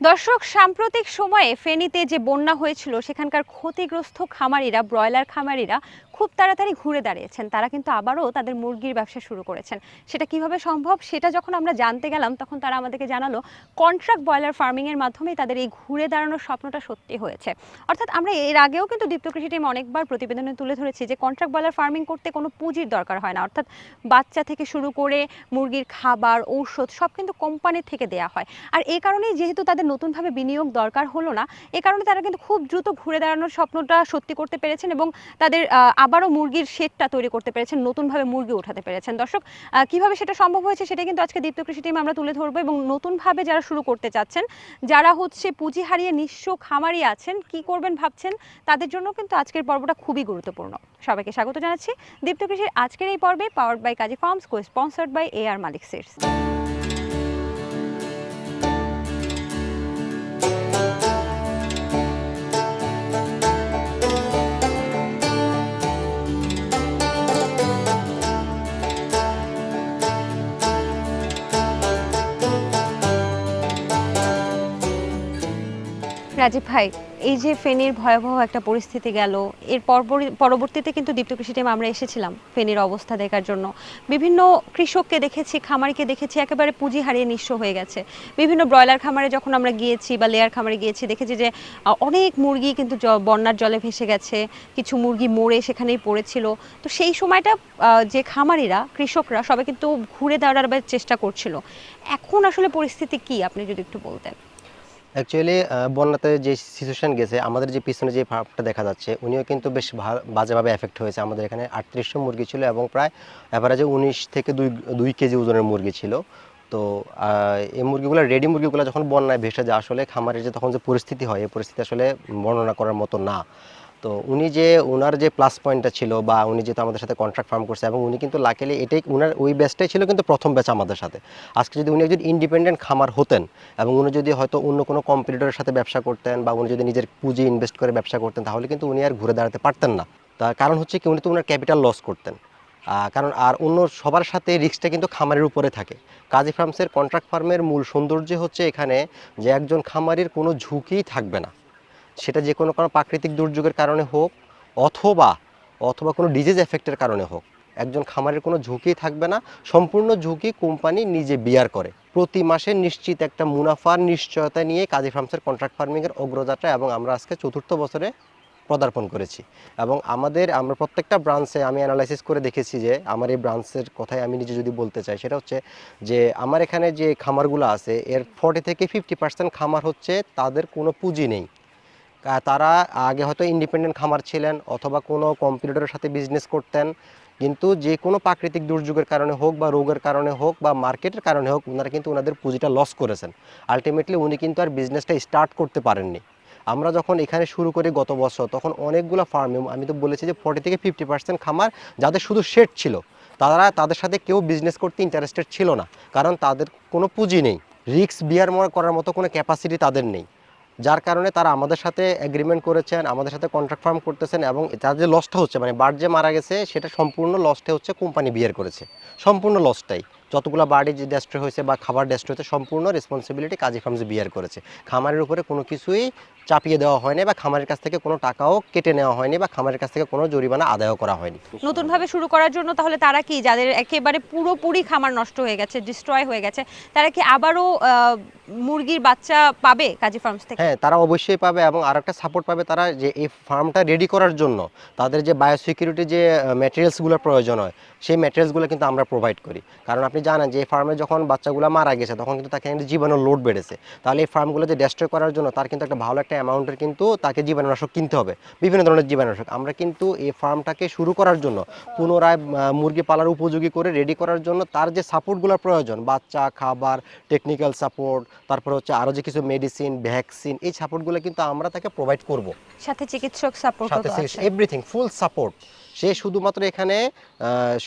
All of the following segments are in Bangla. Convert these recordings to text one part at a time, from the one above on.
দর্শক সাম্প্রতিক সময়ে ফেনীতে যে বন্যা হয়েছিল সেখানকার ক্ষতিগ্রস্ত খামারিরা ব্রয়লার খামারিরা খুব তাড়াতাড়ি ঘুরে দাঁড়িয়েছেন। তারা কিন্তু আবারও তাদের মুরগির ব্যবসা শুরু করেছেন। সেটা কীভাবে সম্ভব সেটা যখন আমরা জানতে গেলাম, তখন তারা আমাদেরকে জানালো কন্ট্রাক্ট ব্রয়লার ফার্মিংয়ের মাধ্যমেই তাদের এই ঘুরে দাঁড়ানোর স্বপ্নটা সত্যি হয়েছে। অর্থাৎ আমরা এর আগেও কিন্তু দীপ্ত কৃষি টিম অনেকবার প্রতিবেদনে তুলে ধরেছি যে কন্ট্রাক্ট ব্রয়লার ফার্মিং করতে কোনো পুঁজির দরকার হয় না। অর্থাৎ বাচ্চা থেকে শুরু করে মুরগির খাবার, ঔষধ সব কিন্তু কোম্পানির থেকে দেয়া হয়। আর এই কারণেই যেহেতু তাদের নতুনভাবে বিনিয়োগ দরকার হলো না, এ কারণে তারা কিন্তু খুব দ্রুত ঘুরে দাঁড়ানোর স্বপ্নটা সত্যি করতে পেরেছেন এবং তাদের আবারও মুরগির শেডটা তৈরি করতে পেরেছেন, নতুনভাবে মুরগি উঠাতে পেরেছেন। দর্শক কীভাবে সেটা সম্ভব হয়েছে সেটা কিন্তু আজকে দীপ্ত কৃষি টিম আমরা তুলে ধরবো এবং নতুনভাবে যারা শুরু করতে চাচ্ছেন, যারা হচ্ছে পুঁজি হারিয়ে নিঃস্ব খামারি আছেন, কি করবেন ভাবছেন, তাদের জন্য কিন্তু আজকের পর্বটা খুবই গুরুত্বপূর্ণ। সবাইকে স্বাগত জানাচ্ছি দীপ্ত কৃষির আজকের এই পর্বে powered by Kazi farms co sponsored by A R Malik seeds Rajib ভাই, এই যে ফেনীর ভয়াবহ একটা পরিস্থিতি গেল, এর পরবর্তী- পরবর্তীতে কিন্তু দীপ্ত কৃষি টিম আমরা এসেছিলাম ফেনীর অবস্থা দেখার জন্য। বিভিন্ন কৃষককে দেখেছি, খামারিকে দেখেছি, একেবারে পুঁজি হারিয়ে নিঃস্ব হয়ে গেছে। বিভিন্ন ব্রয়লার খামারে যখন আমরা গিয়েছি বা লেয়ার খামারে গিয়েছি, দেখেছি যে অনেক মুরগি কিন্তু বন্যার জলে ভেসে গেছে, কিছু মুরগি মরে সেখানেই পড়েছিল। তো সেই সময়টা যে খামারিরা, কৃষকরা সবাই কিন্তু ঘুরে দাঁড়াবার চেষ্টা করছিল। এখন আসলে পরিস্থিতি কি, আপনি যদি একটু বলতেন? অ্যাকচুয়ালি বন্যাতে যে সিচুয়েশন গেছে, আমাদের যে পিছনে যে ফার্মটা দেখা যাচ্ছে, উনিও কিন্তু বেশ বাজেভাবে এফেক্ট হয়েছে। আমাদের এখানে আটত্রিশশো মুরগি ছিল এবং প্রায় অ্যাভারেজে উনিশ থেকে দুই দুই কেজি ওজনের মুরগি ছিল। তো এই মুরগিগুলো রেডি মুরগিগুলো যখন বন্যায় ভেসে যায়, আসলে খামারের যে তখন যে পরিস্থিতি হয়, এই পরিস্থিতি আসলে বর্ণনা করার মতো না। তো উনি যে ওনার যে প্লাস পয়েন্টটা ছিল বা উনি যেহেতু আমাদের সাথে কন্ট্রাক্ট ফার্ম করছে এবং উনি কিন্তু লাকিলি এটাই উনার ওই ব্যাচটাই ছিল কিন্তু প্রথম ব্যাচ আমাদের সাথে। আজকে যদি উনি একজন ইন্ডিপেন্ডেন্ট খামার হতেন এবং উনি যদি হয়তো অন্য কোনো কম্পিটিটরের সাথে ব্যবসা করতেন বা উনি যদি নিজের পুঁজি ইনভেস্ট করে ব্যবসা করতেন, তাহলে কিন্তু উনি আর ঘুরে দাঁড়াতে পারতেন না। তার কারণ হচ্ছে কি, উনি তো উনার ক্যাপিটাল লস করতেন। কারণ আর অন্য সবার সাথে রিস্কটা কিন্তু খামারের উপরে থাকে। কাজী ফার্মসের কন্ট্রাক্ট ফার্মের মূল সৌন্দর্য হচ্ছে এখানে যে একজন খামারির কোনো ঝুঁকিই থাকবে না। সেটা যে কোনো কোনো প্রাকৃতিক দুর্যোগের কারণে হোক, অথবা অথবা কোনো ডিজিজ এফেক্টের কারণে হোক, একজন খামারের কোনো ঝুঁকি থাকবে না। সম্পূর্ণ ঝুঁকি কোম্পানি নিজে বিয়ার করে। প্রতি মাসে নিশ্চিত একটা মুনাফার নিশ্চয়তা নিয়ে কাজী ফার্মসের কন্ট্রাক্ট ফার্মিংয়ের অগ্রযাত্রা এবং আমরা আজকে চতুর্থ বছরে পদার্পণ করেছি। এবং আমাদের, আমরা প্রত্যেকটা ব্রাঞ্চে আমি অ্যানালাইসিস করে দেখেছি যে, আমার এই ব্রাঞ্চের কথাই আমি নিজে যদি বলতে চাই, সেটা হচ্ছে যে, আমার এখানে যে খামারগুলো আছে, এর ফর্টি থেকে ফিফটি পার্সেন্ট খামার হচ্ছে তাদের কোনো পুঁজি নেই। তারা আগে হয়তো ইন্ডিপেন্ডেন্ট খামার ছিলেন অথবা কোনো কম্পিউটারের সাথে বিজনেস করতেন। কিন্তু যে কোনো প্রাকৃতিক দুর্যোগের কারণে হোক বা রোগের কারণে হোক বা মার্কেটের কারণে হোক ওনারা কিন্তু ওনাদের পুঁজিটা লস করেছেন। আলটিমেটলি উনি কিন্তু আর বিজনেসটা স্টার্ট করতে পারেননি। আমরা যখন এখানে শুরু করি গত বছর, তখন অনেকগুলো ফার্মে আমি তো বলেছি যে ফর্টি থেকে ফিফটি পার্সেন্ট খামার যাদের শুধু শেড ছিল, তারা তাদের সাথে কেউ বিজনেস করতে ইন্টারেস্টেড ছিল না। কারণ তাদের কোনো পুঁজি নেই। রিস্ক বিয়ার করার মতো কোনো ক্যাপাসিটি তাদের নেই। যার কারণে তারা আমাদের সাথে এগ্রিমেন্ট করেছেন, আমাদের সাথে কন্ট্রাক্ট ফার্ম করতেছেন এবং তার যে লসটা হচ্ছে মানে বার্ড যে মারা গেছে, সেটা সম্পূর্ণ লসটা হচ্ছে কোম্পানি বিয়ার করেছে। সম্পূর্ণ লসটাই যতগুলো বাড়ি যে ডেস্ট্রয় হয়েছে বা খাবার ডেস্ট্রয় হয়েছে সম্পূর্ণ রেসপন্সিবিলিটি কাজী ফার্মস বিয়ার করেছে। খামারের উপরে কোনো কিছুই চাপিয়ে দেওয়া হয়নি বা খামারের কাছ থেকে কোনো টাকাও কেটে নেওয়া হয়নি বা খামারের কাছ থেকে কোনো জরিমানা আদায়ও করা হয়নি। নতুনভাবে শুরু করার জন্য তাহলে তারা কি যাদের একেবারে পুরোপুরি খামার নষ্ট হয়ে গেছে ডিস্ট্রয় হয়ে গেছে তারা কি আবারও মুরগির বাচ্চা পাবে কাজী ফার্মস থেকে? হ্যাঁ তারা অবশ্যই পাবে এবং আর একটা সাপোর্ট পাবে তারা যে এই ফার্মটা রেডি করার জন্য। তাদের যে বায়োসিকিউরিটি যে ম্যাটেরিয়ালসগুলো প্রয়োজন হয় সেই ম্যাটেরিয়ালসগুলো কিন্তু আমরা প্রোভাইড করি। কারণ আপনি জানেন যে এই ফার্মে যখন বাচ্চাগুলো মারা গেছে তখন কিন্তু তাকে কিন্তু জীবাণুর লোড বেড়েছে। তাহলে এই ফার্মগুলো যে ডেস্ট্রয় করার জন্য তার কিন্তু একটা ভালো একটা অ্যামাউন্টের কিন্তু তাকে জীবাণুনাশক কিনতে হবে। বিভিন্ন ধরনের জীবাণুনাশক। আমরা কিন্তু এই ফার্মটাকে শুরু করার জন্য পুনরায় মুরগি পালার উপযোগী করে রেডি করার জন্য তার যে সাপোর্টগুলো প্রয়োজন বাচ্চা খাবার টেকনিক্যাল সাপোর্ট তারপর হচ্ছে আরও যে কিছু মেডিসিন ভ্যাকসিন এই সাপোর্টগুলো কিন্তু আমরা তাকে প্রোভাইড করব। সাথে চিকিৎসক সাপোর্ট সাথে এভরিথিং ফুল সাপোর্ট সে শুধুমাত্র এখানে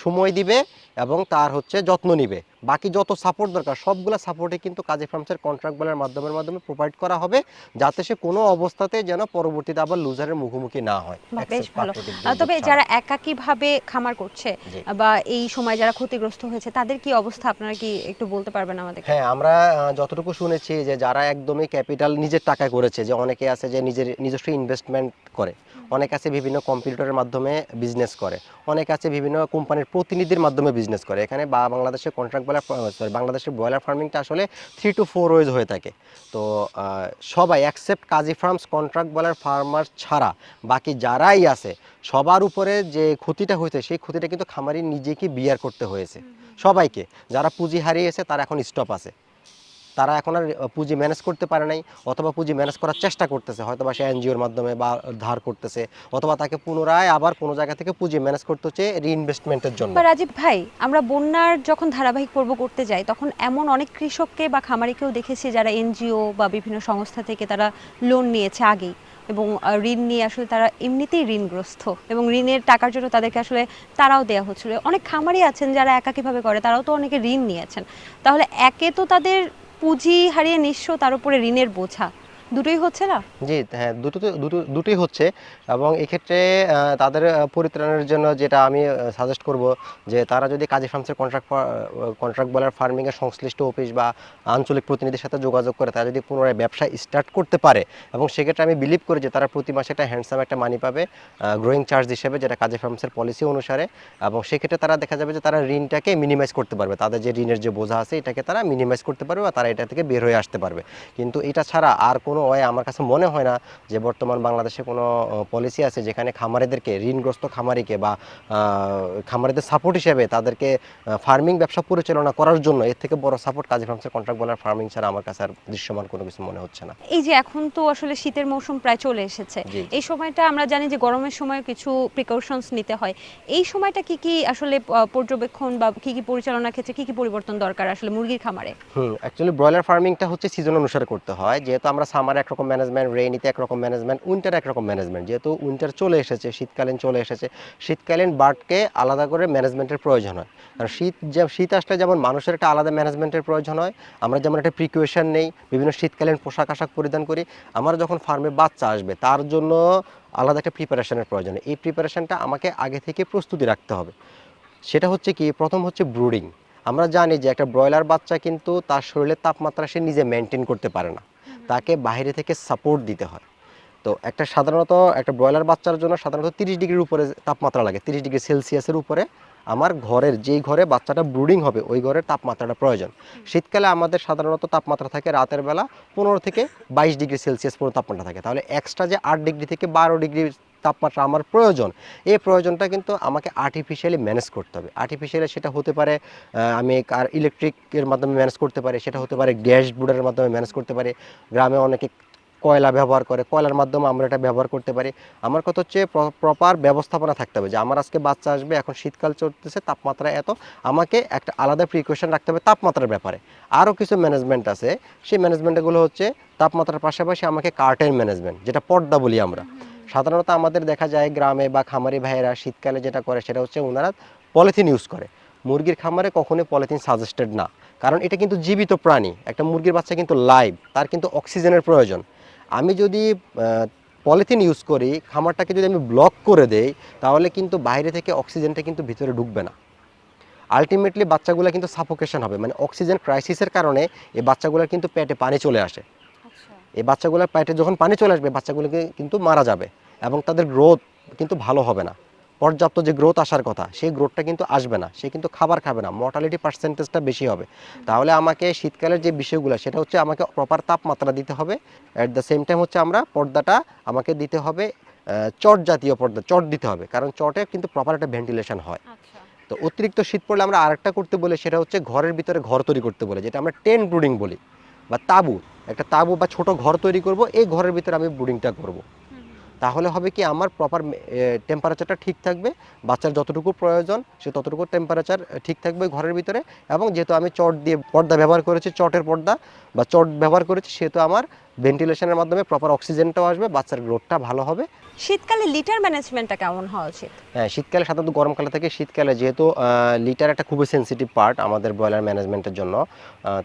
সময় দিবে এবং তার হচ্ছে যত্ন নিবে। বাকি যত সাপোর্ট দরকার সবগুলো সাপোর্টে কিন্তু কাজী ফার্মসের কন্ট্রাক্ট বলের মাধ্যমের মাধ্যমে প্রোভাইড করা হবে যাতে সে কোনো অবস্থাতে যেন পরবর্তীতে আবার লুজারের মুখোমুখি না হয়। বেশ ভালো। তবে যারা একাকীভাবে খামার করছে বা এই সময় যারা ক্ষতিগ্রস্ত হয়েছে তাদের কি অবস্থা আপনারা কি একটু বলতে পারবেন আমাদের হ্যাঁ আমরা যতটুকু শুনেছি যে যারা একদমই ক্যাপিটাল নিজের টাকা করেছে যে অনেকে আছে যে নিজের নিজস্ব ইনভেস্টমেন্ট করে অনেক আছে বিভিন্ন কম্পিউটারের মাধ্যমে বিজনেস করে অনেক আছে বিভিন্ন কোম্পানির প্রতিনিধির মাধ্যমে বিজনেস করে। এখানে বা বাংলাদেশে কন্ট্রাক্ট বয়লার সরি বাংলাদেশের ব্রয়লার ফার্মিংটা আসলে থ্রি টু ফোর ওয়েজ হয়ে থাকে। তো সবাই except Kazi farms contract boiler farmer ছাড়া বাকি যারাই আছে সবার উপরে যে ক্ষতিটা হয়েছে সেই ক্ষতিটা কিন্তু খামারি নিজেকে বিয়ার করতে হয়েছে। সবাইকে যারা পুঁজি হারিয়েছে তারা এখন স্টপ আছে। তারা এখন আর পুঁজি ম্যানেজ করতে পারে নাই, অথবা পুঁজি ম্যানেজ করার চেষ্টা করতেছে হয়তো বা সে এনজিওর মাধ্যমে বা ধার করতেছে, অথবা তাকে পুনরায় আবার কোনো জায়গা থেকে পুঁজি ম্যানেজ করতে হচ্ছে রিইনভেস্টমেন্টের জন্য। রাজীব ভাই, আমরা বন্যার যখন ধারাবাহিক পর্ব করতে যাই, তখন এমন অনেক কৃষককে বা খামারিকেও দেখেছি যারা এনজিও বা বিভিন্ন সংস্থা থেকে তারা লোন নিয়েছে আগেই, এবং ঋণ নিয়ে আসলে তারা এমনিতেই ঋণগ্রস্ত, এবং ঋণের টাকার জন্য তাদেরকে আসলে তারাও দেওয়া হচ্ছিল। অনেক খামারি আছেন যারা একাকীভাবে করে, তারাও তো অনেকে ঋণ নিয়েছেন। তাহলে একে তো তাদের পুঁজি হারিয়ে নিঃস্ব তার উপরে ঋণের বোঝা। দুটোই হচ্ছে না? জি হ্যাঁ দুটো দুটো, দুটোই হচ্ছে এবং এক্ষেত্রে তাদের পরিত্রাণের জন্য যেটা আমি সাজেস্ট করব যে তারা যদি কাজী ফার্মসের কন্ট্রাক্ট কন্ট্রাক্ট বলার ফার্মিংয়ের সংশ্লিষ্ট অফিস বা আঞ্চলিক প্রতিনিধির সাথে যোগাযোগ করে তারা যদি পুনরায় ব্যবসা স্টার্ট করতে পারে এবং সেক্ষেত্রে আমি বিলিভ করি যে তারা প্রতি মাসে একটা হ্যান্ডসাম একটা মানি পাবে গ্রোয়িং চার্জ হিসেবে যেটা কাজী ফার্মসের পলিসি অনুসারে এবং সেক্ষেত্রে তারা দেখা যাবে যে তারা ঋণটাকে মিনিমাইজ করতে পারবে। তাদের যে ঋণের যে বোঝা আছে এটাকে তারা মিনিমাইজ করতে পারবে বা তারা এটা থেকে বের হয়ে আসতে পারবে। কিন্তু এটা ছাড়া আর কোনো ওয়ে আমার কাছে মনে হয় না যে বর্তমান বাংলাদেশে কোনো পলিসি আছে যেখানে খামারিদেরকে ঋণগ্রস্ত খামারিকে বা খামারিদের সাপোর্ট হিসেবে তাদেরকে ফার্মিং ব্যবসা পরিচালনা করার জন্য এর থেকে বড় সাপোর্ট কাজী ফার্মসের কন্ট্রাক্ট বলার ফার্মিং ছাড়া আমার কাছে আর দৃশ্যমান কোনো কিছু মনে হচ্ছে না। এই যে এখন তো আসলে শীতের মৌসুম প্রায় চলে এসেছে এই সময়টা আমরা জানি যে গরমের সময় কিছু প্রিকশনস নিতে হয় এই সময়টা কি কি আসলে পর্যবেক্ষণ বা কি কি পরিচালনার ক্ষেত্রে কি কি পরিবর্তন দরকার আসলে মুরগির খামারে? হুম অ্যাকচুয়ালি ব্রয়লার ফার্মিংটা হচ্ছে সিজন অনুসারে করতে হয় যেহেতু আমরা সামারে একরকম ম্যানেজমেন্ট রেইনিতে একরকম ম্যানেজমেন্ট উইন্টার একরকম ম্যানেজমেন্ট যেহেতু উইন্টার চলে এসেছে, শীতকালীন চলে এসেছে, শীতকালীন বার্ডকে আলাদা করে ম্যানেজমেন্টের প্রয়োজন হয়। কারণ শীত শীত আসলে যেমন মানুষের একটা আলাদা ম্যানেজমেন্টের প্রয়োজন হয়, আমরা যেমন একটা প্রিকুয়েশন নেই, বিভিন্ন শীতকালীন পোশাক আশাক পরিধান করি, আমার যখন ফার্মে বাচ্চা আসবে, তার জন্য আলাদা একটা প্রিপারেশনের প্রয়োজন এই প্রিপারেশনটা আমাকে আগে থেকে প্রস্তুতি রাখতে হবে। সেটা হচ্ছে কি, প্রথম হচ্ছে ব্রুডিং আমরা জানি যে একটা ব্রয়লার বাচ্চা কিন্তু তার শরীরের তাপমাত্রা সে নিজে মেনটেন করতে পারে না। তাকে বাইরে থেকে সাপোর্ট দিতে হয়। তো একটা সাধারণত একটা ব্রয়লার বাচ্চার জন্য সাধারণত তিরিশ ডিগ্রির উপরে তাপমাত্রা লাগে, তিরিশ ডিগ্রি সেলসিয়াসের উপরে। আমার ঘরের, যেই ঘরে বাচ্চাটা ব্রুডিং হবে, ওই ঘরের তাপমাত্রাটা প্রয়োজন। শীতকালে আমাদের সাধারণত তাপমাত্রা থাকে রাতের বেলা পনেরো থেকে বাইশ ডিগ্রি সেলসিয়াস পর্যন্ত তাপমাত্রা থাকে। তাহলে এক্সট্রা যে আট ডিগ্রি থেকে বারো ডিগ্রি তাপমাত্রা আমার প্রয়োজন। এই প্রয়োজনটা কিন্তু আমাকে আর্টিফিশিয়ালি ম্যানেজ করতে হবে। আর্টিফিশিয়ালি সেটা হতে পারে আমি আর ইলেকট্রিকের মাধ্যমে ম্যানেজ করতে পারি, সেটা হতে পারে গ্যাস বুডারের মাধ্যমে ম্যানেজ করতে পারি। গ্রামে অনেকে কয়লা ব্যবহার করে, কয়লার মাধ্যমে আমরা এটা ব্যবহার করতে পারি। আমার কথা হচ্ছে প্রপার ব্যবস্থাপনা থাকতে হবে যে আমার আজকে বাচ্চা আসবে, এখন শীতকাল চলতেছে, তাপমাত্রা এত, আমাকে একটা আলাদা প্রিকশন রাখতে হবে তাপমাত্রার ব্যাপারে। আরও কিছু ম্যানেজমেন্ট আছে, সেই ম্যানেজমেন্টগুলো হচ্ছে তাপমাত্রার পাশাপাশি আমাকে কার্টেন ম্যানেজমেন্ট যেটা পর্দা বলি আমরা। সাধারণত আমাদের দেখা যায় গ্রামে বা খামারি ভাইয়েরা শীতকালে যেটা করে সেটা হচ্ছে ওনারা পলিথিন ইউজ করে। মুরগির খামারে কখনোই পলিথিন সাজেস্টেড না। কারণ এটা কিন্তু জীবিত প্রাণী। একটা মুরগির বাচ্চা কিন্তু লাইভ তার কিন্তু অক্সিজেনের প্রয়োজন। আমি যদি পলিথিন ইউজ করি, খামারটাকে যদি আমি ব্লক করে দেই, তাহলে কিন্তু বাইরে থেকে অক্সিজেনটা কিন্তু ভিতরে ঢুকবে না। আলটিমেটলি বাচ্চাগুলো কিন্তু সাফোকেশন হবে। মানে অক্সিজেন ক্রাইসিসের কারণে এই বাচ্চাগুলোর কিন্তু পেটে পানি চলে আসে। এই বাচ্চাগুলোর পেটে যখন পানি চলে আসবে বাচ্চাগুলোকে কিন্তু মারা যাবে এবং তাদের গ্রোথ কিন্তু ভালো হবে না। পর্যাপ্ত যে গ্রোথ আসার কথা সেই গ্রোথটা কিন্তু আসবে না। সে কিন্তু খাবার খাবে না মর্টালিটি পার্সেন্টেজটা বেশি হবে। তাহলে আমাকে শীতকালের যে বিষয়গুলো সেটা হচ্ছে আমাকে প্রপার তাপমাত্রা দিতে হবে। অ্যাট দ্য সেম টাইম হচ্ছে আমরা পর্দাটা আমাকে দিতে হবে চট জাতীয় পর্দা চট দিতে হবে। কারণ চটে কিন্তু প্রপার একটা ভেন্টিলেশন হয়। আচ্ছা। তো অতিরিক্ত শীত পড়লে আমরা আরেকটা করতে বলে সেটা হচ্ছে ঘরের ভিতরে ঘর তৈরি করতে বলে যেটা আমরা টেন ব্রুডিং বলি বা তাবু। একটা তাবু বা ছোট ঘর তৈরি করব, এই ঘরের ভিতরে আমি ব্রুডিংটা করব। তাহলে হবে কি আমার প্রপার টেম্পারেচারটা ঠিক থাকবে, বাচ্চার যতটুকু প্রয়োজন সে ততটুকু টেম্পারেচার ঠিক থাকবে ঘরের ভিতরে এবং যেহেতু আমি চট দিয়ে পর্দা ব্যবহার করেছি, চটের পর্দা বা চট ব্যবহার করেছি, সেহেতু আমার ভেন্টিলেশনের মাধ্যমে প্রপার অক্সিজেনটাও আসবে, বাচ্চার গ্রোথটা ভালো হবে। শীতকালে লিটার ম্যানেজমেন্টটা কেমন হওয়া উচিত? হ্যাঁ শীতকালে সাধারণত গরমকালে থেকে শীতকালে যেহেতু লিটার একটা খুবই সেন্সিটিভ পার্ট আমাদের ব্রয়লার ম্যানেজমেন্টের জন্য।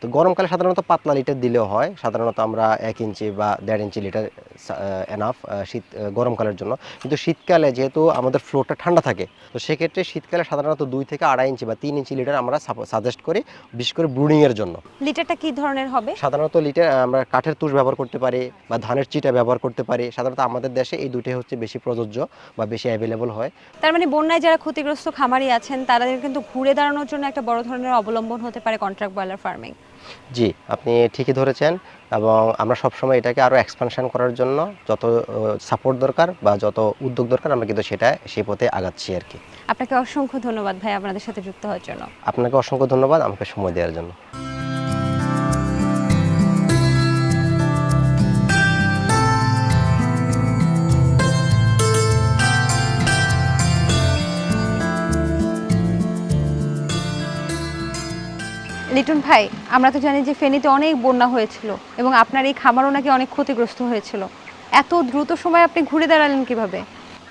তো গরমকালে সাধারণত পাতলা লিটার দিলেও হয়। সাধারণত আমরা এক ইঞ্চি বা দেড় ইঞ্চি লিটার এনাফ শীত গরমকালের জন্য। কিন্তু শীতকালে যেহেতু আমাদের ফ্লোরটা ঠান্ডা থাকে তো সেক্ষেত্রে শীতকালে সাধারণত দুই থেকে আড়াই ইঞ্চি বা তিন ইঞ্চি লিটার আমরা সাজেস্ট করি বিশেষ করে ব্রুডিংয়ের জন্য। লিটারটা কি ধরনের হবে? সাধারণত লিটার আমরা কাঠের তুষ ব্যবহার করতে পারি বা ধানের চিটা ব্যবহার করতে পারি। সাধারণত আমাদের দেশে এই দুটোই হচ্ছে বেশি প্রযোজ্য বা বেশি অ্যাভেলেবল হয়। তার মানে বন্যায় যারা ক্ষতিগ্রস্ত খামারি আছেন তাদের কিন্তু ঘুরে দাঁড়ানোর জন্য একটা বড় ধরনের অবলম্বন হতে পারে কন্ট্রাক্ট ব্রয়লার ফার্মিং জি আপনি ঠিকই ধরেছেন এবং আমরা সবসময় এটাকে আরও এক্সপানশন করার জন্য যত সাপোর্ট দরকার বা যত উদ্যোগ দরকার আমরা কিন্তু সেটা সেই পথে আগাচ্ছি আর কি। আপনাকে অসংখ্য ধন্যবাদ ভাই আপনাদের সাথে যুক্ত হওয়ার জন্য। আপনাকে অসংখ্য ধন্যবাদ আমাকে সময় দেওয়ার জন্য। লিটন ভাই আমরা তো জানি যে ফেনীতে অনেক বন্যা হয়েছিল এবং আপনার এই খামারও নাকি অনেক ক্ষতিগ্রস্ত হয়েছিল। এত দ্রুত সময় আপনি ঘুরে দাঁড়ালেন কীভাবে?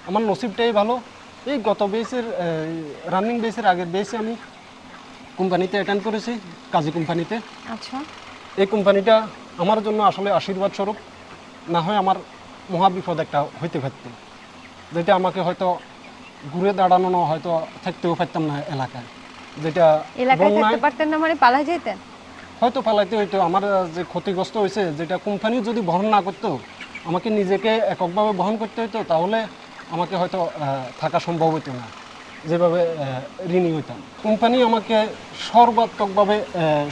আমার নসিবটাই ভালো। এই গত বেসের রানিং বেসের আগের বেসে আমি কোম্পানিতে অ্যাটেন্ড করেছি কাজী কোম্পানিতে। আচ্ছা। এই কোম্পানিটা আমার জন্য আসলে আশীর্বাদ স্বরূপ। না হয় আমার মহাবিপদ একটা হইতে পারত। যেটা আমাকে হয়তো ঘুরে দাঁড়ানো না হয়তো থাকতেও পারতাম না এলাকায়। যেটা এলাকায় থাকতে পারতেন না মানে পালা যেতেন? হয়তো পালাইতে হইতো। আমার যে ক্ষতিগ্রস্ত হয়েছে যেটা কোম্পানি যদি বহন না করতো আমাকে নিজেকে এককভাবে বহন করতে হতো তাহলে আমাকে হয়তো থাকা সম্ভব হতো না। যেভাবে ঋণী হইতাম। কোম্পানি আমাকে সর্বাত্মকভাবে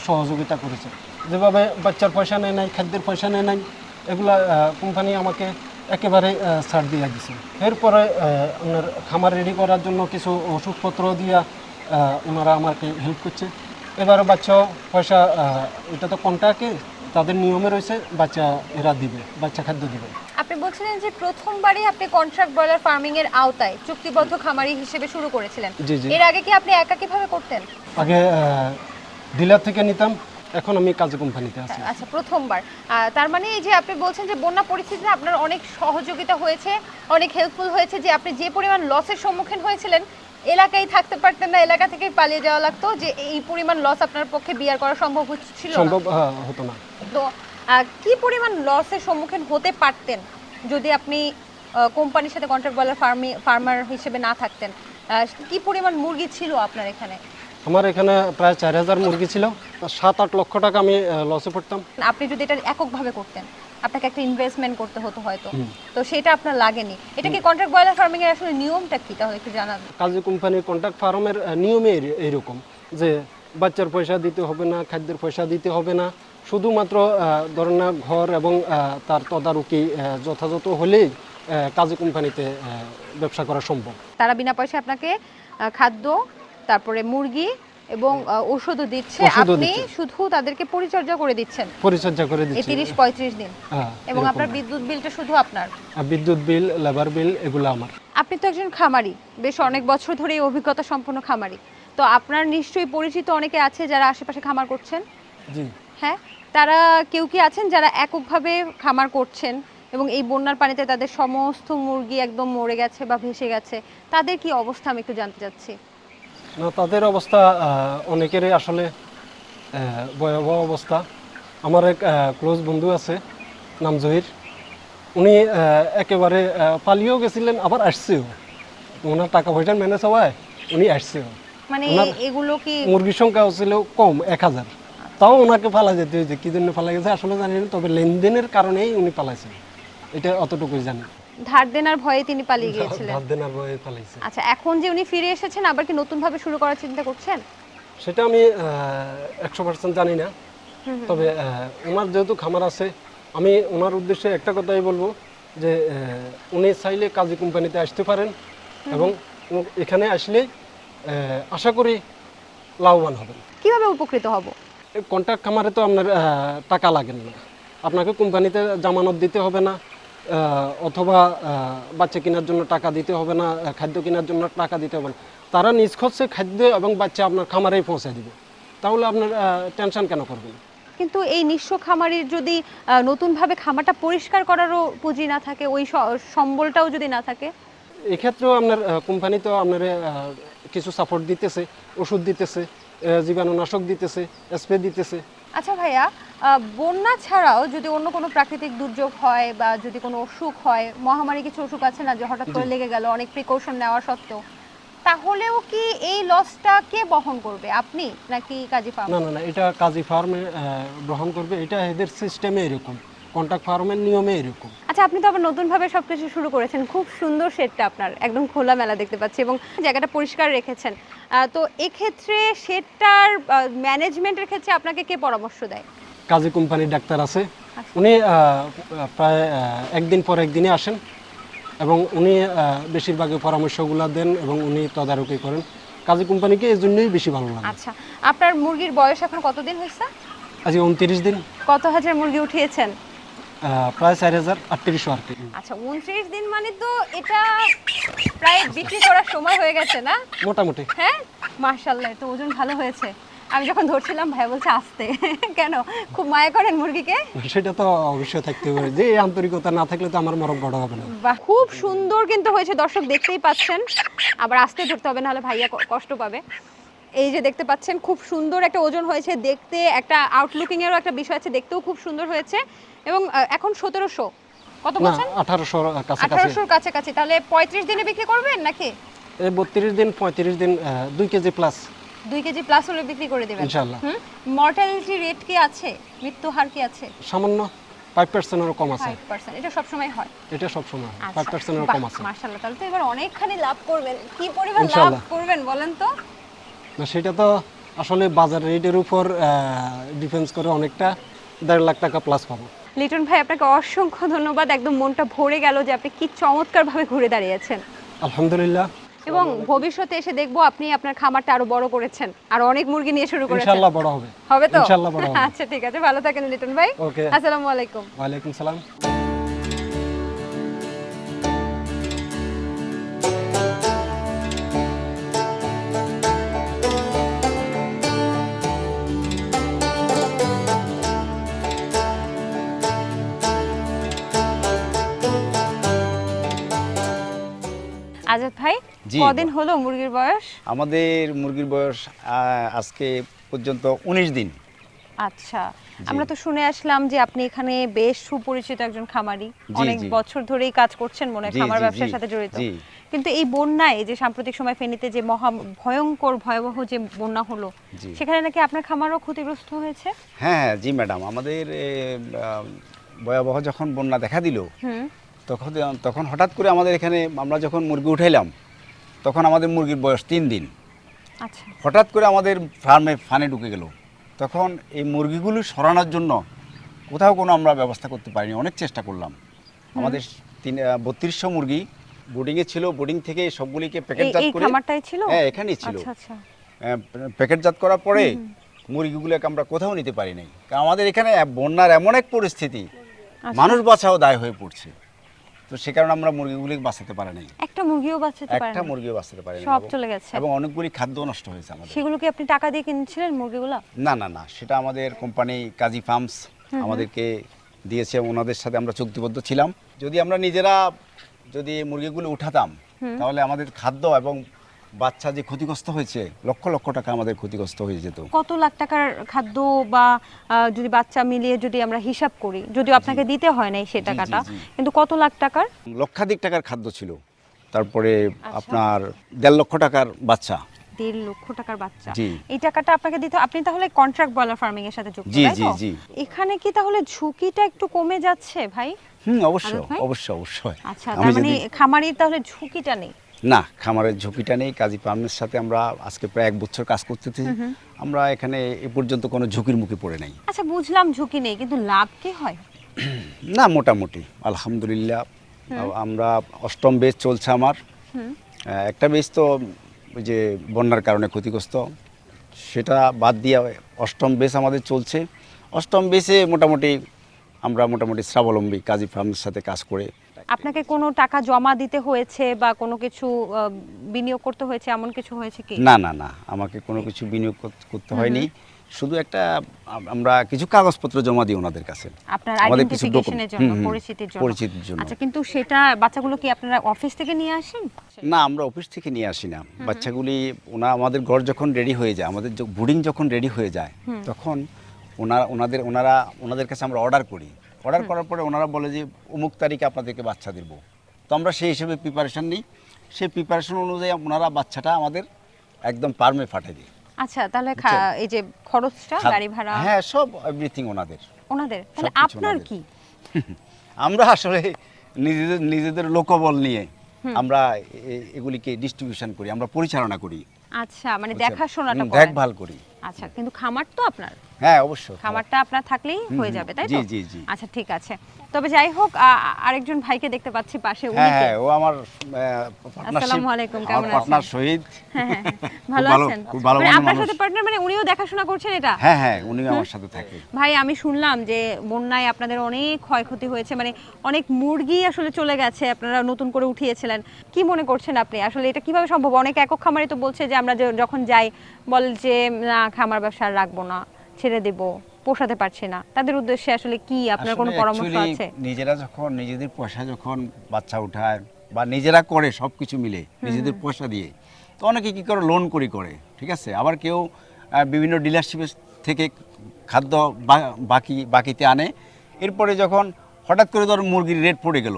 সহযোগিতা করেছে। যেভাবে বাচ্চার পয়সা নেয় নাই খাদ্যের পয়সা নেয় নাই এগুলা কোম্পানি আমাকে একেবারে ছাড় দিয়ে দিছে। এরপরে আপনার খামার রেডি করার জন্য কিছু ওষুধপত্র দিয়া ওনারা আমাকে হেল্প করছে। এবারে বাচ্চা পয়সা এটা তো কন্ট্রাক্টে তাদের নিয়মে রয়েছে বাচ্চা এরা দিবে বাচ্চা খাদ্য দিবে। আপনি বলছিলেন যে প্রথমবারই আপনি কন্ট্রাক্ট ব্রয়লার ফার্মিং এর আওতায় চুক্তিবদ্ধ খামারি হিসেবে শুরু করেছিলেন। এর আগে কি আপনি একা কীভাবে করতেন? আগে ডিলার থেকে নিতাম এখন আমি কাজে কোম্পানিতে আছি। আচ্ছা প্রথমবার। তার মানে এই যে আপনি বলছেন যে বন্যা পরিস্থিতিতে আপনার অনেক সহযোগিতা হয়েছে অনেক হেল্পফুল হয়েছে যে আপনি যে পরিমাণ লসের সম্মুখীন হয়েছিলেন এলাকায় থাকতে পারতেন না এলাকা থেকেই পালিয়ে যাওয়া লাগতো যে এই পরিমাণ লস আপনার পক্ষে বিয়ার করা সম্ভব ছিল সম্ভব আহ, হতো না। তো কি পরিমাণ লসের সম্মুখীন হতে পারতেন যদি আপনি কোম্পানির সাথে কন্ট্রাক্ট বলার ফার্মি ফার্মার হিসেবে না থাকতেন? কি পরিমাণ মুরগি ছিল আপনার এখানে? আমার এখানে প্রায় চার হাজার মুরগি ছিল সাত আট লক্ষ টাকা আমি লসে পড়তাম। আপনি যদি এটা এককভাবে করতেন। আপনাকে একটা ইনভেস্টমেন্ট করতে হতো হয়তো। তো সেটা আপনার লাগেনি। এটা কি কন্ট্রাক্ট বয়লার ফার্মিং এর আসলে নিয়মটা কি? তাহলে একটু জানাবেন কাজী কোম্পানির কন্ট্রাক্ট ফার্মের নিয়মে এরকম যে বাচ্চার পয়সা দিতে হবে না খাদ্যের পয়সা দিতে হবে না। শুধুমাত্র ধরেন না ঘর এবং তার তদারকি যথাযথ হলেই কাজী কোম্পানিতে ব্যবসা করা সম্ভব। তারা বিনা পয়সায় আপনাকে খাদ্য তারপরে মুরগি এবং ওষুধও দিচ্ছে। আপনি শুধু তাদেরকে পরিচর্যা করে দিচ্ছেন। পরিচর্যা করে এই দিচ্ছি তিরিশ পঁয়ত্রিশ দিন। হ্যাঁ, এবং আপনার বিদ্যুৎ বিলটা শুধু আপনার। বিদ্যুৎ বিল লেবার বিল এগুলো আমার। আপনি তো একজন খামারি। বেশ অনেক বছর ধরে এই অভিজ্ঞতা সম্পন্ন খামারি। তো আপনার নিশ্চয়ই পরিচিত অনেকে আছে যারা আশেপাশে খামার করছেন? জি। হ্যাঁ? তারা কেউ কি আছেন যারা এককভাবে খামার করছেন এবং এই বন্যার পানিতে তাদের সমস্ত মুরগি একদম মরে গেছে বা ভেসে গেছে? তাদের কি অবস্থা আমি একটু জানতে চাচ্ছি। না তাদের অবস্থা অনেকেরই আসলে ভয়াবহ অবস্থা। আমার এক ক্লোজ বন্ধু আছে নাম জহির। উনি একেবারে পালিয়েও গেছিলেন আবার আসছেও। ওনার টাকা পয়সা ম্যানেজ হওয়ায় উনি আসছেও। মানে এগুলো কি মুরগির সংখ্যা ছিল কম এক হাজার। তাও ওনাকে পালা যেতে হয়েছে। কি জন্য পালা গেছে আসলে জানি না তবে লেনদেনের কারণেই উনি পালাইছেন। এটা অতটুকুই জানি। ধার দেনার ভয়ে তিনি পালিয়ে গিয়েছিলেন। ধার দেনার ভয়ে পালাইছে। আচ্ছা এখন যে উনি ফিরে এসেছেন আবার কি নতুন ভাবে শুরু করার চিন্তা করছেন? সেটা আমি একশো পার্সেন্ট জানি না। তবে ওনার যেহেতু খামার আছে আমি ওনার উদ্দেশ্যে একটা কথাই বলব যে উনি চাইলে কাজী কোম্পানিতে আসতে পারেন এবং এখানে আসলে আশা করি লাভবান হবেন। কীভাবে উপকৃত হব? কন্ট্রাক্ট খামারে তো আপনার টাকা লাগেন না। আপনাকে কোম্পানিতে জামানত দিতে হবে না। অথবা বাচ্চা কেনার জন্য টাকা দিতে হবে না খাদ্য কেনার জন্য টাকা দিতে হবে না। তারা নিজ খরচে খাদ্য এবং বাচ্চা আপনার খামারেই পৌঁছে দিবে। তাহলে আপনার টেনশন কেন করবেন? কিন্তু এই নিঃস্ব খামারির যদি নতুনভাবে খামারটা পরিষ্কার করারও পুঁজি না থাকে ওই সম্বলটাও যদি না থাকে? এক্ষেত্রেও আপনার কোম্পানি তো আপনার কিছু সাপোর্ট দিতেছে ওষুধ দিতেছে জীবাণুনাশক দিতেছে স্প্রে দিতেছে। আচ্ছা ভাইয়া বন্যা ছাড়াও যদি অন্য কোনো প্রাকৃতিক দুর্যোগ হয় বা যদি কোনো অসুখ হয় মহামারী কিছু অসুখ আছে না যে হঠাৎ করে লেগে গেল অনেক প্রিকশন নেওয়া সত্ত্বেও তাহলেও কি এই লসটা কে বহন করবে? আপনি নাকি কাজী ফার্ম না না না এটা কাজী ফার্মে গ্রহণ করবে। এটা এদের সিস্টেমে এরকম কন্ট্রাক্ট ফার্মের নিয়মে এরকম। আচ্ছা আপনি তো আবার নতুনভাবে সবকিছু শুরু করেছেন। খুব সুন্দর শেডটা আপনার একদম খোলা মেলা দেখতে পাচ্ছি এবং জায়গাটা পরিষ্কার রেখেছেন। তো এক্ষেত্রে শেডটার ম্যানেজমেন্টের ক্ষেত্রে আপনাকে কে পরামর্শ দেয়? কাজী কোম্পানির ডাক্তার আছে। উনি প্রায় একদিন পর একদিনে আসেন এবং উনি বেশিরভাগই পরামর্শগুলো দেন এবং উনি তদারকি করেন। কাজী কোম্পানিকে এই জন্যই বেশি ভালো লাগে। আচ্ছা আপনার মুরগির বয়স এখন কতদিন হয়েছে? আজকে উনত্রিশ দিন। কত হাজার মুরগি উঠিয়েছেন? প্রায় চার হাজার আটত্রিশশো আর কি। আচ্ছা উনত্রিশ দিন মানে তো এটা প্রায় বিক্রি করার সময় হয়ে গেছে না? মোটামুটি। হ্যাঁ? মার্শাল্লাহ তো ওজন ভালো হয়েছে। আমি যখন ধরছিলাম ভাই বলছে আসতে। কেন? খুব মায়া করেন মুরগিকে? সেটা তো অবশ্যই থাকতে পারে। যে আন্তরিকতা না থাকলে তো আমার মরম বড় হবে না। খুব সুন্দর কিন্তু হয়েছে। দর্শক দেখতেই পাচ্ছেন আবার আসতে ধরতে হবে নাহলে ভাইয়া কষ্ট পাবে। এই যে দেখতে পাচ্ছেন খুব সুন্দর একটা ওজন হয়েছে। দেখতে একটা আউটলুকিং এরও একটা বিষয় আছে দেখতেও খুব সুন্দর হয়েছে। এবং এখন সতেরোশো। কত বলছেন? কাছাকাছি। আঠারোশোর কাছাকাছি। তাহলে পঁয়ত্রিশ দিনে বিক্রি করবেন নাকি? বত্রিশ দিন পঁয়ত্রিশ দিন দুই কেজি প্লাস দুই কেজি প্লাস হলে বিক্রি করে দেবেন। ইনশাল্লাহ হুম? মর্টালিটি রেট কি আছে? মৃত্যু হার কি আছে? সামান্য ফাইভ পার্সেন্টেরও কম আছে। ফাইভ পার্সেন্ট এটা সবসময় হয়। এটা সবসময় আচ্ছা। ফাইভ পার্সেন্টেরও কম আছে। মার্শাল্লাহ তাহলে তো এবার অনেকখানি লাভ করবেন। কি পরিমাণ লাভ করবেন বলেন তো? না সেটা তো আসলে বাজার রেটের উপর ডিফেন্স করে অনেকটা। দেড় লাখ টাকা প্লাস পাবো। লিটন ভাই আপনাকে অসংখ্য ধন্যবাদ। একদম মনটা ভরে গেল যে আপনি কি চমৎকারভাবে ঘুরে দাঁড়িয়েছেন। আলহামদুলিল্লাহ। এবং ভবিষ্যতে এসে দেখব আপনি আপনার খামারটা আরও বড় করেছেন আর অনেক মুরগি নিয়ে শুরু করেছেন। ইনশাআল্লাহ বড় হবে। হবে তো? ইনশাআল্লাহ বড় হবে। আচ্ছা ঠিক আছে। ভালো থাকেন লিটন ভাই। ওকে আসসালামু আলাইকুম। ওয়া আলাইকুম সালাম। আজাদ ভাই কদিন হলো মুরগির বয়স? আমাদের মুরগির বয়স আজকে পর্যন্ত উনিশ দিন। আচ্ছা আমরা তো শুনে আসলাম যে আপনি এখানে বেশ সুপরিচিত একজন খামারি। অনেক বছর ধরেই কাজ করছেন মনে হয় খামার ব্যবসার সাথে জড়িত। কিন্তু এই বন্যায় যে সাম্প্রতিক সময় ফেনীতে যে মহা ভয়ঙ্কর ভয়াবহ যে বন্যা হলো সেখানে নাকি আপনার খামারও ক্ষতিগ্রস্ত হয়েছে? হ্যাঁ হ্যাঁ জি ম্যাডাম। আমাদের ভয়াবহ যখন বন্যা দেখা দিল হুম। তখন তখন হঠাৎ করে আমাদের এখানে আমরা যখন মুরগি উঠাইলাম তখন আমাদের মুরগির বয়স তিন দিন। আচ্ছা। হঠাৎ করে আমাদের ফার্মে ফানে ঢুকে গেল। তখন এই মুরগিগুলো সরানোর জন্য কোথাও কোনো আমরা ব্যবস্থা করতে পারিনি অনেক চেষ্টা করলাম। আমাদের তিন বত্রিশশো মুরগি বোর্ডিংয়ে ছিল বোর্ডিং থেকে সবগুলিকে প্যাকেটজাত করে ছিল? হ্যাঁ এখানেই ছিল। আচ্ছা আচ্ছা। প্যাকেটজাত করার পরে মুরগিগুলোকে আমরা কোথাও নিতে পারি নাই। কারণ আমাদের এখানে বন্যার এমন এক পরিস্থিতি আচ্ছা। মানুষ বাঁচাও দায় হয়ে পড়ছে। তো সে কারণে আমরা মুরগিগুলি বাঁচাতে পারি নাই একটা মুরগিও বাঁচাতে পারি একটা মুরগিও বাঁচাতে পারি সব চলে গেছে। এবং অনেকগুলি খাদ্য নষ্ট হয়েছে আমাদের। সেগুলো কি আপনি টাকা দিয়ে কিনছিলেন মুরগিগুলো? না না না সেটা আমাদের কোম্পানি কাজী ফার্মস আমাদেরকে দিয়েছে ওনাদের সাথে আমরা চুক্তিবদ্ধ ছিলাম। যদি আমরা নিজেরা যদি মুরগিগুলো উঠাতাম তাহলে আমাদের খাদ্য এবং বাচ্চা যে ক্ষতিগ্রস্ত হয়েছে লক্ষ লক্ষ টাকা আমাদের ক্ষতিগ্রস্ত হয়ে যেত। কত লাখ টাকার খাদ্য বা যদি বাচ্চা মিলিয়ে যদি আমরা হিসাব করি যদিও আপনাকে দিতে হয় নাই সে টাকাটা কিন্তু কত লাখ টাকার? লক্ষাধিক টাকার খাদ্য ছিল। তারপরে আপনার দেড় লক্ষ টাকার বাচ্চা। দেড় লক্ষ টাকার বাচ্চা। এই টাকাটা আপনাকে দিতে আপনি তাহলে কন্ট্রাক্ট ব্রয়লার ফার্মিং এর সাথে যুক্ত জি, জি। এখানে কি তাহলে ঝুঁকিটা একটু কমে যাচ্ছে ভাই? হুম অবশ্যই অবশ্যই অবশ্যই আচ্ছা তার মানে যদি খামারির তাহলে ঝুঁকিটা নেই। না খামারের ঝুঁকিটা নেই। কাজী ফার্মের সাথে আমরা আজকে প্রায় এক বছর কাজ করতেছি। আমরা এখানে এ পর্যন্ত কোনো ঝুঁকির মুখে পড়ে নাই। আচ্ছা বুঝলাম ঝুঁকি নেই কিন্তু লাভ কি হয়? না মোটামুটি আলহামদুলিল্লাহ। আমরা অষ্টম বেচ চলছে আমার। একটা বেচ তো ওই যে বন্যার কারণে ক্ষতিগ্রস্ত। সেটা বাদ দিয়ে অষ্টম বেচ আমাদের চলছে। অষ্টম বেচে মোটামুটি আমরা মোটামুটি স্বাবলম্বী কাজী ফার্মের সাথে কাজ করে আপনাকে কোনো টাকা জমা দিতে হয়েছে বা কোনো কিছু বিনিয়োগ করতে হয়েছে এমন কিছু হয়েছে কি? না না না আমাকে কোনো কিছু বিনিয়োগ করতে হয়নি। শুধু একটা আমরা কিছু কাগজপত্র জমা দিই ওনাদের কাছে। আপনার আইডেন্টিফিকেশনের জন্য পরিচিতির জন্য। পরিচিতির জন্য। আচ্ছা কিন্তু সেটা বাচ্চাগুলো কি আপনারা অফিস থেকে নিয়ে আসেন? না আমরা অফিস থেকে নিয়ে আসি না। বাচ্চাগুলি ওনা আমাদের ঘর যখন রেডি হয়ে যায় আমাদের বুডিং যখন রেডি হয়ে যায় তখন ওনারা ওনাদের ওনারা ওনাদের কাছে আমরা অর্ডার করি। অর্ডার করার পরে ওনারা বলে যে অমুক তারিখে আপনাদেরকে বাচ্চা দেব। তো আমরা সেই হিসেবে প্রিপারেশন নিই। সেই প্রিপারেশন অনুযায়ী ওনারা বাচ্চাটা আমাদের একদম পারমে ফাটে দিই আচ্ছা তাহলে এই যে খরচটা গাড়ি ভাড়া? হ্যাঁ সব এভরিথিং ওনাদের। ওনাদের? তাহলে আপনার কি? আমরা আসলে নিজেদের নিজেদের লোকবল নিয়ে আমরা এগুলিকে ডিস্ট্রিবিউশন করি আমরা পরিচালনা করি। আচ্ছা মানে দেখাশোনাটা দেখভাল করি। আচ্ছা কিন্তু খামার তো আপনার? হ্যাঁ অবশ্যই। খামারটা আপনার থাকলেই হয়ে যাবে তাই তো? জি, জি। আচ্ছা ঠিক আছে। তবে যাই হোক আরেকজন ভাইকে দেখতে পাচ্ছি পাশে উনি হ্যাঁ হ্যাঁ ও আমার আসসালামু আলাইকুম, কেমন পার্টনার শহীদ। হ্যাঁ, হ্যাঁ, হ্যাঁ। ভালো আছেন? খুব ভালো মানে আপনার সাথে পার্টনার মানে উনিও দেখাশোনা করছেন এটা? হ্যাঁ হ্যাঁ উনি আমার সাথে থাকে। ভাই আমি শুনলাম যে বন্যায় আপনাদের অনেক ক্ষয়ক্ষতি হয়েছে মানে অনেক মুরগি আসলে চলে গেছে আপনারা নতুন করে উঠিয়েছিলেন। কি মনে করছেন আপনি? আসলে এটা কীভাবে সম্ভব? অনেক একক খামারে তো বলছে যে আমরা যখন যাই বল যে না খামার ব্যবসা রাখব না। ছেড়ে দেব পোষাতে পারছি না। তাদের উদ্দেশ্যে আসলে কি? আপনার কোনো পরামর্শ আছে? নিজেরা যখন নিজেদের পয়সা যখন বাচ্চা উঠায় বা নিজেরা করে সব কিছু মিলে নিজেদের পয়সা দিয়ে তো অনেকে কী করে? লোন করি করে ঠিক আছে? আবার কেউ বিভিন্ন ডিলারশিপের থেকে খাদ্য বাকি বাকিতে আনে। এরপরে যখন হঠাৎ করে ধর মুরগির রেট পড়ে গেল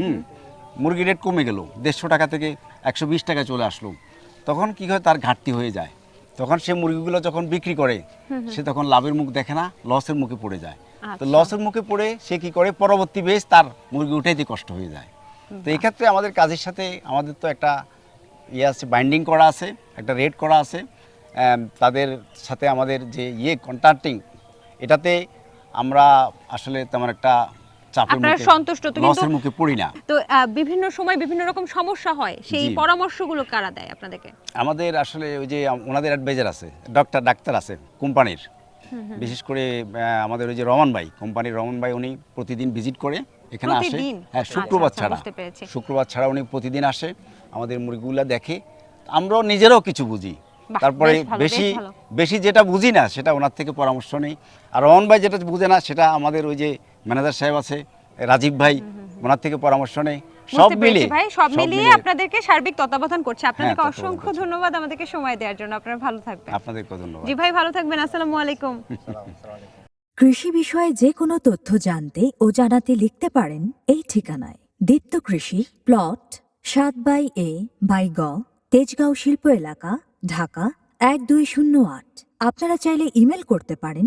হুম মুরগির রেট কমে গেল দেড়শো টাকা থেকে একশো বিশ টাকা চলে আসলো। তখন কি হয়? তার ঘাটতি হয়ে যায়। তখন সে মুরগিগুলো যখন বিক্রি করে সে তখন লাভের মুখ দেখে না লসের মুখে পড়ে যায়। তো আচ্ছা। লসের মুখে পড়ে সে কি করে? পরবর্তী বেশ তার মুরগি উঠাইতে কষ্ট হয়ে যায়। তো এক্ষেত্রে আমাদের কাজের সাথে আমাদের তো একটা ইয়ে আছে বাইন্ডিং করা আছে একটা রেট করা আছে। তাদের সাথে আমাদের যে ইয়ে কন্ট্রাক্টিং এটাতে আমরা আসলে তেমন একটা চাপের আপনারা সন্তুষ্ট তো কিন্তু- মুখে পড়ি না। তো বিভিন্ন সময় বিভিন্ন রকম সমস্যা হয় সেই পরামর্শগুলো কারা দেয় আপনাদেরকে? আমাদের আসলে ওই যে ওনাদের অ্যাডভাইজার আছে ডক্টর ডাক্তার আছে কোম্পানির। বিশেষ করে আমাদের ওই যে রমন ভাই কোম্পানির রমন ভাই উনি প্রতিদিন ভিজিট করে এখানে আসে। হ্যাঁ আচ্ছা, শুক্রবার আচ্ছা, ছাড়া। শুক্রবার ছাড়া উনি প্রতিদিন আসে আমাদের মুরগিগুলা দেখে। আমরাও নিজেরাও কিছু বুঝি। তারপরে বেশ ভালো, বেশ বেশি বেশি যেটা বুঝি না সেটা ওনার থেকে পরামর্শ নেই। আর রমন ভাই যেটা বুঝে না সেটা আমাদের ওই যে ম্যানেজার সাহেব আছে রাজীব ভাই ওনার থেকে পরামর্শ নেই। সব মিলিয়ে ভাই সব মিলিয়ে মিলিয়ে। আপনাদেরকে সার্বিক তত্ত্বাবধান করছে। আপনাদেরকে অসংখ্য ধন্যবাদ আমাদেরকে সময় দেওয়ার জন্য। আপনারা ভালো থাকবেন। আপনাদেরকে ধন্যবাদ। জি ভাই ভালো থাকবেন। আসসালামু আলাইকুম। কৃষি বিষয়ে যে কোনো তথ্য জানতে ও জানাতে লিখতে পারেন এই ঠিকানায়। দীপ্ত কৃষি প্লট সাত বাই এ বাই গ তেজগাঁও শিল্প এলাকা ঢাকা এক দুই শূন্য আট। আপনারা চাইলে ইমেল করতে পারেন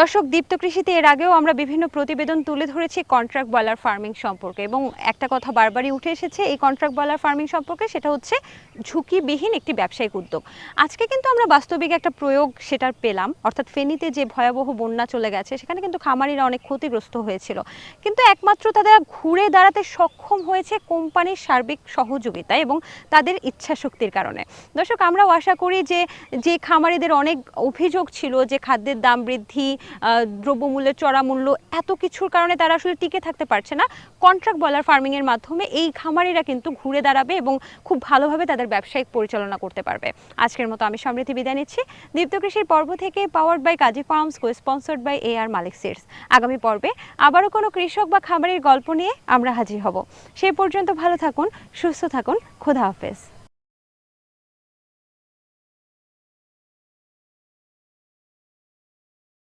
দর্শক, দীপ্ত কৃষিতে এর আগেও আমরা বিভিন্ন প্রতিবেদন তুলে ধরেছি কন্ট্রাক্ট বয়লার ফার্মিং সম্পর্কে এবং একটা কথা বারবারই উঠে এসেছে, এই কন্ট্রাক্ট বয়লার ফার্মিং সম্পর্কে সেটা হচ্ছে ঝুঁকিবিহীন একটি ব্যবসায়িক উদ্যোগ। আজকে কিন্তু আমরা বাস্তবিক একটা প্রয়োগ সেটার পেলাম, অর্থাৎ ফেনীতে যে ভয়াবহ বন্যা চলে গেছে, সেখানে কিন্তু খামারিরা অনেক ক্ষতিগ্রস্ত হয়েছিল। কিন্তু একমাত্র তারা ঘুরে দাঁড়াতে সক্ষম হয়েছে কোম্পানির সার্বিক সহযোগিতা এবং তাদের ইচ্ছা শক্তির কারণে। দর্শক, আমরাও আশা করি যে যে খামারিদের অনেক অভিযোগ ছিল যে খাদ্যের দাম বৃদ্ধি দ্রব্যমূল্যের চড়া মূল্য এত কিছুর কারণে তারা আসলে টিকে থাকতে পারছে না। কন্ট্রাক্ট বলার ফার্মিংয়ের মাধ্যমে এই খামারিরা কিন্তু ঘুরে দাঁড়াবে এবং খুব ভালোভাবে তাদের ব্যবসায়িক পরিচালনা করতে পারবে। আজকের মতো আমি সমৃদ্ধি বিদায় নিচ্ছি। দীপ্ত কৃষির পর্ব থেকে powered by Kazi farms co sponsored by A R Malik seeds আগামী পর্বে আবারও কোনো কৃষক বা খামারের গল্প নিয়ে আমরা হাজির হব। সেই পর্যন্ত ভালো থাকুন, সুস্থ থাকুন। খোদা হাফেজ।